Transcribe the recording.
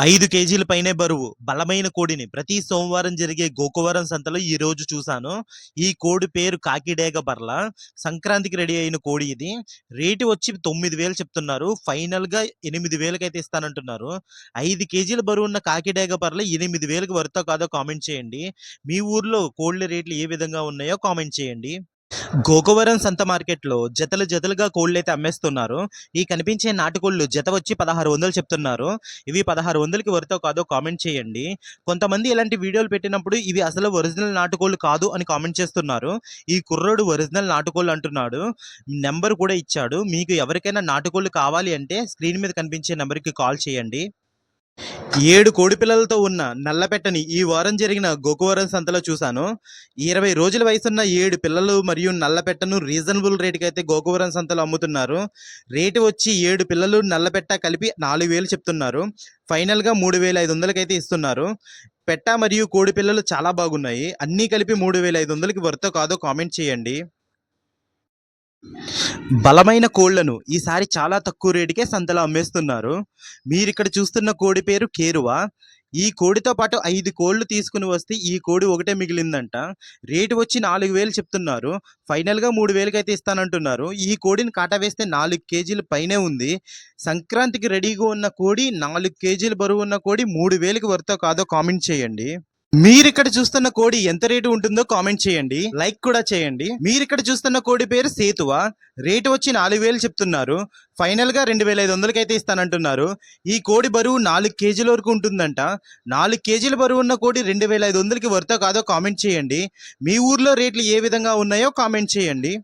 ఐదు కేజీల పైనే బరువు. బలమైన కోడిని. ప్రతి సోమవారం జరిగే గోకువరం సంతలో ఈ రోజు చూశాను. ఈ కోడి పేరు కాకిడేగ బర్ల. సంక్రాంతికి రెడీ అయిన కోడి ఇది. రేటు వచ్చి తొమ్మిది వేలు చెప్తున్నారు. ఫైనల్గా ఎనిమిది వేలకైతే అయితే ఇస్తానంటున్నారు. ఐదు కేజీల బరువు ఉన్న కాకిడేగ బర్ల ఎనిమిది వేలకు వరుతో కాదో కామెంట్ చేయండి. మీ ఊర్లో కోళ్ళ రేట్లు ఏ విధంగా ఉన్నాయో కామెంట్ చేయండి. గోకవరం సంత మార్కెట్లో జతలు జతలుగా కోళ్ళు అయితే అమ్మేస్తున్నారు. ఈ కనిపించే నాటుకోళ్ళు జత వచ్చి పదహారు వందలు చెప్తున్నారు. ఇవి పదహారు వందలకి వరితో కాదో కామెంట్ చేయండి. కొంతమంది ఇలాంటి వీడియోలు పెట్టినప్పుడు ఇవి అసలు ఒరిజినల్ నాటుకోళ్ళు కాదు అని కామెంట్ చేస్తున్నారు. ఈ కుర్రోడు ఒరిజినల్ నాటుకోళ్ళు అంటున్నాడు. నెంబర్ కూడా ఇచ్చాడు. మీకు ఎవరికైనా నాటుకోళ్ళు కావాలి అంటే స్క్రీన్ మీద కనిపించే నెంబర్కి కాల్ చేయండి. ఏడు కోడి పిల్లలతో ఉన్న నల్లపెట్టని ఈ వారం జరిగిన గోకువరం సంతలో చూశాను. ఇరవై రోజుల వయసున్న ఏడు పిల్లలు మరియు నల్లపెట్టను రీజనబుల్ రేటుకి అయితే గోకువరం సంతలో అమ్ముతున్నారు. రేటు వచ్చి ఏడు పిల్లలు నల్లపెట్ట కలిపి నాలుగు వేలు చెప్తున్నారు. ఫైనల్గా మూడు వేల ఐదు వందలకైతే ఇస్తున్నారు. పెట్ట మరియు కోడి పిల్లలు చాలా బాగున్నాయి. అన్నీ కలిపి మూడు వేల ఐదు వందలకి వర్తో కాదో కామెంట్ చేయండి. బలమైన కోళ్ళను ఈసారి చాలా తక్కువ రేటుకే సంతలో అమ్మేస్తున్నారు. మీరు ఇక్కడ చూస్తున్న కోడి పేరు కేరువా. ఈ కోడితో పాటు ఐదు కోళ్ళు తీసుకుని వస్తే ఈ కోడి ఒకటే మిగిలిందంట. రేటు వచ్చి నాలుగు వేలు చెప్తున్నారు. ఫైనల్గా మూడు వేలకి అయితే ఇస్తానంటున్నారు. ఈ కోడిని కాటా వేస్తే నాలుగు కేజీల పైనే ఉంది. సంక్రాంతికి రెడీగా ఉన్న కోడి నాలుగు కేజీల బరువు ఉన్న కోడి మూడు వేలకి వరతో కాదో కామెంట్ చేయండి. మీరు ఇక్కడ చూస్తున్న కోడి ఎంత రేటు ఉంటుందో కామెంట్ చేయండి లైక్ కూడా చేయండి. మీరు ఇక్కడ చూస్తున్న కోడి పేరు సేతువ? రేటు వచ్చి నాలుగు వేలు చెప్తున్నారు. ఫైనల్గా రెండు వేల ఐదు వందలకి అయితే ఇస్తానంటున్నారు. ఈ కోడి బరువు నాలుగు కేజీల వరకు ఉంటుందంట. నాలుగు కేజీల బరువు ఉన్న కోడి రెండు వేల ఐదు వందలకి వర్తో కాదో కామెంట్ చేయండి. మీ ఊర్లో రేట్లు ఏ విధంగా ఉన్నాయో కామెంట్ చేయండి.